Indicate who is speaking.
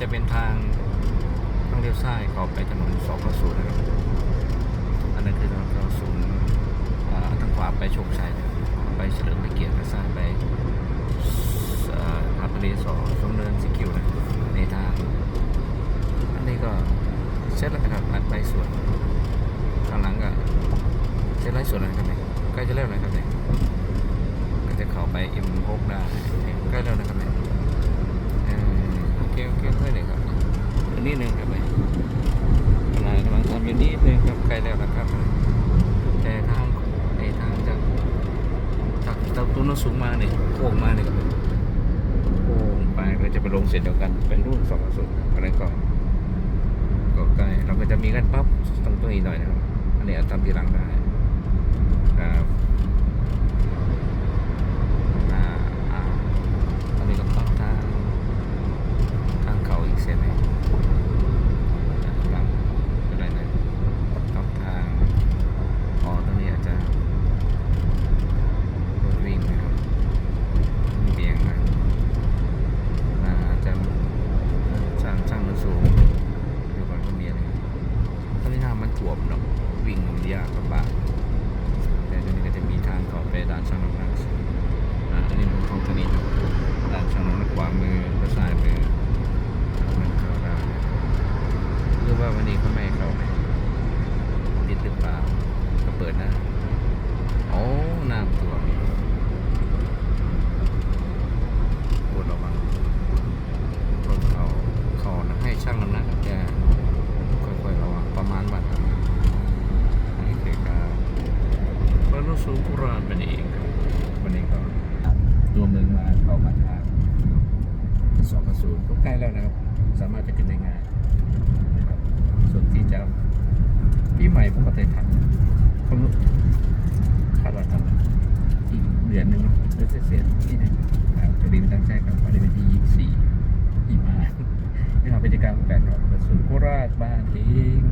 Speaker 1: จะเป็นทางต้องเลี้ยวซ้ายเข้าไปถนนสองศูนย์นะครับ อันนั้นคือถนนสองศูนทางขวาไปโชคชัยไปเฉลิมพระเกียรติทางซ้ายไปอาดทะเลสอสมเนินสิคิวนะในทาง อันนี้ก็เสร็จแล้วนะครับอัดไปสวนข้างหลังก็เสร็จไล่สวนแล้วนะครับเนี่ยใกล้จะเริ่มแล้วครับเนี่ยก็จะเข้าไปเอิมโกได้ใกล้แล้วนะครับเนี่ยเออโอเคโอเคค่อยเลยครับอั นนี้หนึ่งครับเลยกำลังกำลังทำอยู่นิดนึงครับใกล้แล้วนะครับ แต่ทางไอ้ทางจากจากตาตุ้นสูงมาเนี่ยโค้งมาเนี่ยครับโค้งไปก็จะไปลงเสร็จเดียวกันเป็นรุ่นสองศูนย์อะไรก็ก็ใกล้เราก็จะมีกันปั๊บตรงตัวนี้หน่อยนะครับอันนี้อาจทำทีหลังได้ครับอ่าอ่าอันนี้ก็ปั๊บทางทางเขาอีกเส้นหนึงหลังอะไรนะปั๊บทางอ๋อตรงนี้อาจจะรถวิ่งนะครับเบี่ยงนะอ่าอาจจะช่างช่างมันสูง เดี๋ยวก่อนก็มีอะไรตอนนี้น้ำมัน ท่วมเนาะวิ่งมันยากลำบากแต่ตรงนี้ก็จะมีทางต่อไปด้านช่างน้ำหนักอันนี้มันของตัวนี้ด้านช่างน้ำหนักขวามือและซ้ายมือมันเข้าได้หรือว่าวันนี้เขาไม่ให้เข้าไหมปิดหรือเปล่าก็เปิดนะโอ้น้ำท่วมปวดระวัง รถเขาเขานะให้ช่างน้ำหนักแกค่อยๆระวังประมาณวัดนะนี่คือการบ รรลุสูกุรานเป็นเองครับวันนี้ก็ตัวเมืองมาเข้ามาทางสองศูนย์ก็ใกล้แล้วนะครับ สามารถจะขึ้นได้ง่ายนะครับส่วนที่จะปีใหม่ผมก็จะทำผมคาดว่าทำอีกเดือนหนึ่งหรือเศษๆที่หนึงนะครับจะดีไม่ตั้งใจครับวันนี้เป็นที่ยี่สิบสี่หิมะนี่ครับบรรยากาศแปลกๆครับศูนย์โคราชบ้านเอง